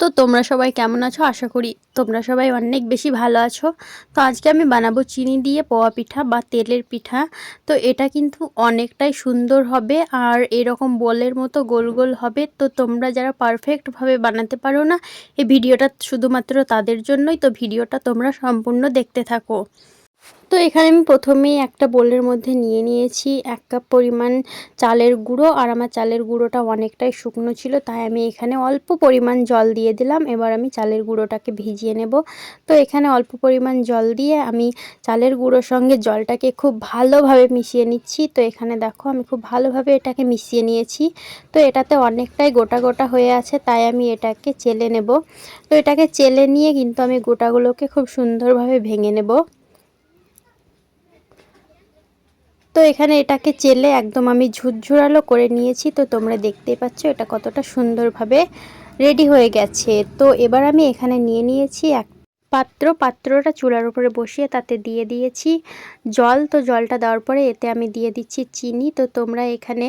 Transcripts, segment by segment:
তো তোমরা সবাই কেমন আছো? আশা করি তোমরা সবাই অনেক বেশি ভালো আছো। তো আজকে আমি বানাবো চিনি দিয়ে পোয়া পিঠা বা তেলের পিঠা। তো এটা কিন্তু অনেকটাই সুন্দর হবে আর এরকম বলের মতো গোল গোল হবে। তো তোমরা যারা পারফেক্টভাবে বানাতে পারো না, এই ভিডিওটা শুধুমাত্র তাদের জন্যই। তো ভিডিওটা তোমরা সম্পূর্ণ দেখতে থাকো। তো এখানে আমি প্রথমেই একটা বোলের মধ্যে নিয়ে নিয়েছি এক কাপ পরিমাণ চালের গুঁড়ো, আর আমার চালের গুঁড়োটা অনেকটাই শুকনো ছিল, তাই আমি এখানে অল্প পরিমাণ জল দিয়ে দিলাম। এবার আমি চালের গুঁড়োটাকে ভিজিয়ে নেব। তো এখানে অল্প পরিমাণ জল দিয়ে আমি চালের গুঁড়োর সঙ্গে জলটাকে খুব ভালোভাবে মিশিয়ে নিচ্ছি। তো এখানে দেখো, আমি খুব ভালোভাবে এটাকে মিশিয়ে নিয়েছি। তো এটাতে অনেকটাই গোটা গোটা হয়ে আছে, তাই আমি এটাকে চেলে নেব। তো এটাকে চেলে নিয়ে কিন্তু আমি গোটাগুলোকে খুব সুন্দরভাবে ভেঙে নেব। তো এখানে এটাকে চেলে একদম আমি ঝুরঝুরালো করে নিয়েছি, তো তোমরা দেখতেই পাচ্ছ এটা কতটা সুন্দরভাবে রেডি হয়ে গেছে। তো এবার আমি এখানে নিয়ে নিয়েছি এক পাত্র, পাত্রটা চুলার উপরে বসিয়ে তাতে দিয়ে দিয়েছি। জল, তো জলটা দেওয়ার পরে এতে আমি দিয়ে দিচ্ছি চিনি। তো তোমরা এখানে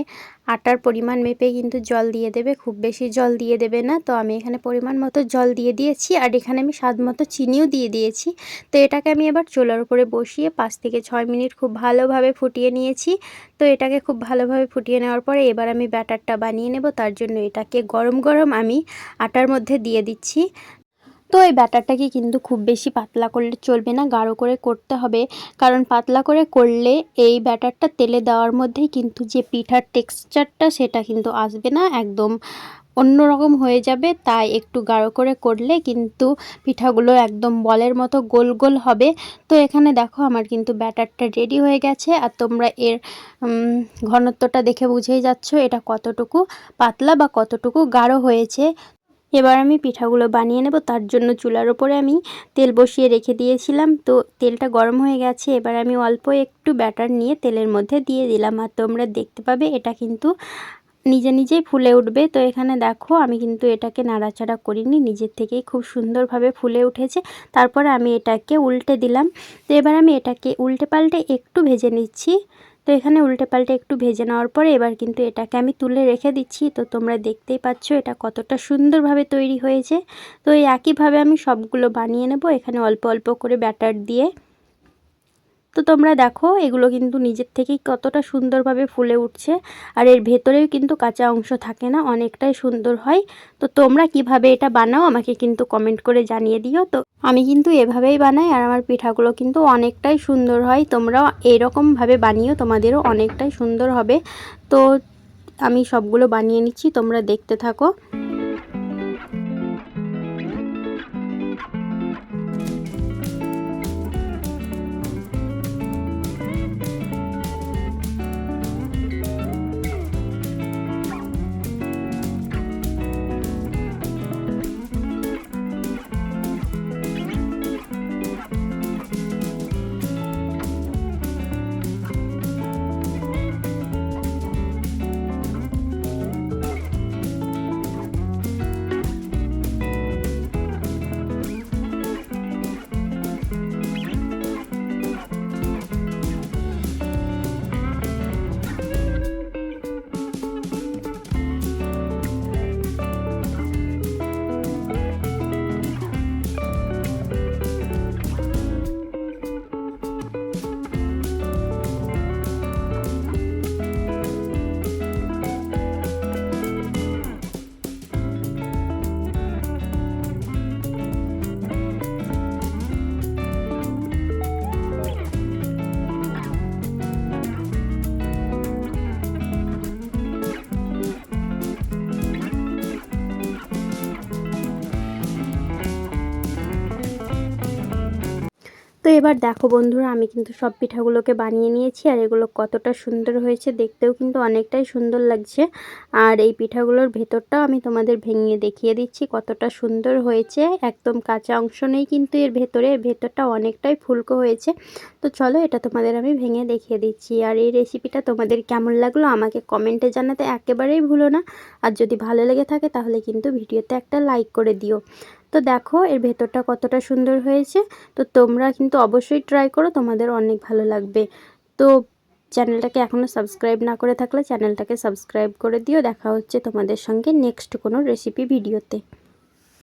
আটার পরিমাণ মেপে কিন্তু জল দিয়ে দেবে, খুব বেশি জল দিয়ে দেবে না। তো আমি এখানে পরিমাণ মতো জল দিয়ে দিয়েছি আর এখানে আমি স্বাদ মতো চিনিও দিয়ে দিয়েছি। তো এটাকে আমি এবার চুলার উপরে বসিয়ে পাঁচ থেকে ছয় মিনিট খুব ভালোভাবে ফুটিয়ে নিয়েছি। তো এটাকে খুব ভালোভাবে ফুটিয়ে নেওয়ার পরে এবার আমি ব্যাটারটা বানিয়ে নেব। তার জন্য এটাকে গরম গরম আমি আটার মধ্যে দিয়ে দিচ্ছি। তো এই ব্যাটারটাকে কিন্তু খুব বেশি পাতলা করলে চলবে না, গাঢ় করে করতে হবে। কারণ পাতলা করে করলে এই ব্যাটারটা তেলে দেওয়ার মধ্যেই কিন্তু যে পিঠার টেক্সচারটা সেটা কিন্তু আসবে না, একদম অন্যরকম হয়ে যাবে। তাই একটু গাঢ় করে করলে কিন্তু পিঠাগুলো একদম বলের মতো গোল গোল হবে। তো এখানে দেখো আমার কিন্তু ব্যাটারটা রেডি হয়ে গেছে। আর তোমরা এর ঘনত্বটা দেখে বুঝেই যাচ্ছ এটা কতটুকু পাতলা বা কতটুকু গাঢ় হয়েছে। এবার আমি পিঠাগুলো বানিয়ে নেব। তার জন্য চুলার ওপরে আমি তেল বসিয়ে রেখে দিয়েছিলাম। তো তেলটা গরম হয়ে গেছে। এবার আমি অল্প একটু ব্যাটার নিয়ে তেলের মধ্যে দিয়ে দিলাম। আর তোমরা দেখতে পাবে, এটা কিন্তু নিজে নিজেই ফুলে উঠবে। তো এখানে দেখো, আমি কিন্তু এটাকে নাড়াচাড়া করিনি। নিজের থেকেই খুব সুন্দরভাবে ফুলে উঠেছে। তারপরে আমি এটাকে উল্টে দিলাম। তো এবার আমি এটাকে উল্টে পাল্টে একটু ভেজে নিচ্ছি। তো এখানে উল্টে পাল্টে একটু ভেজে নেওয়ার পরে এবার কিন্তু এটাকে আমি তুলে রেখে দিচ্ছি। তো তোমরা দেখতেই পাচ্ছ এটা কতটা সুন্দরভাবে তৈরি হয়েছে। তো এই একইভাবে আমি সবগুলো বানিয়ে নেব, এখানে অল্প অল্প করে ব্যাটার দিয়ে। তো তোমরা দেখো, এগুলো কিন্তু নিজের থেকেই কতটা সুন্দরভাবে ফুলে উঠছে। আর এর ভেতরেও কিন্তু কাঁচা অংশ থাকে না, অনেকটাই সুন্দর হয়। তো তোমরা কীভাবে এটা বানাও আমাকে কিন্তু কমেন্ট করে জানিয়ে দিও। তো আমি কিন্তু এভাবেই বানাই আর আমার পিঠাগুলো কিন্তু অনেকটাই সুন্দর হয়। তোমরাও এরকমভাবে বানিয়েও তোমাদেরও অনেকটাই সুন্দর হবে। তো আমি সবগুলো বানিয়ে নিচ্ছি, তোমরা দেখতে থাকো। তো এবার দেখো বন্ধুরা, আমি কিন্তু সব পিঠাগুলোকে বানিয়ে নিয়েছি আর এগুলো কতটা সুন্দর হয়েছে দেখতেও কিন্তু অনেকটাই সুন্দর লাগছে। আর এই পিঠাগুলোর ভেতরটাও আমি তোমাদের ভেঙে দেখিয়ে দিচ্ছি কতটা সুন্দর হয়েছে। একদম কাঁচা অংশ নেই কিন্তু এর ভেতরে, এর ভেতরটা অনেকটাই ফুলকো হয়েছে। তো চলো এটা তোমাদের আমি ভেঙে দেখিয়ে দিচ্ছি। আর এই রেসিপিটা তোমাদের কেমন লাগল আমাকে কমেন্টে জানাতে একেবারেই ভুলো না। আর যদি ভালো লেগে থাকে তাহলে কিন্তু ভিডিওতে একটা লাইক করে দিও। তো দেখো, এর ভেতরটা কতটা সুন্দর হয়েছে। তো তোমরা কিন্তু অবশ্যই ট্রাই করো, তোমাদের অনেক ভালো লাগবে। তো চ্যানেলটাকে এখনও সাবস্ক্রাইব না করে থাকলে চ্যানেলটাকে সাবস্ক্রাইব করে দিও। দেখা হচ্ছে তোমাদের সঙ্গে নেক্সট কোনো রেসিপি ভিডিওতে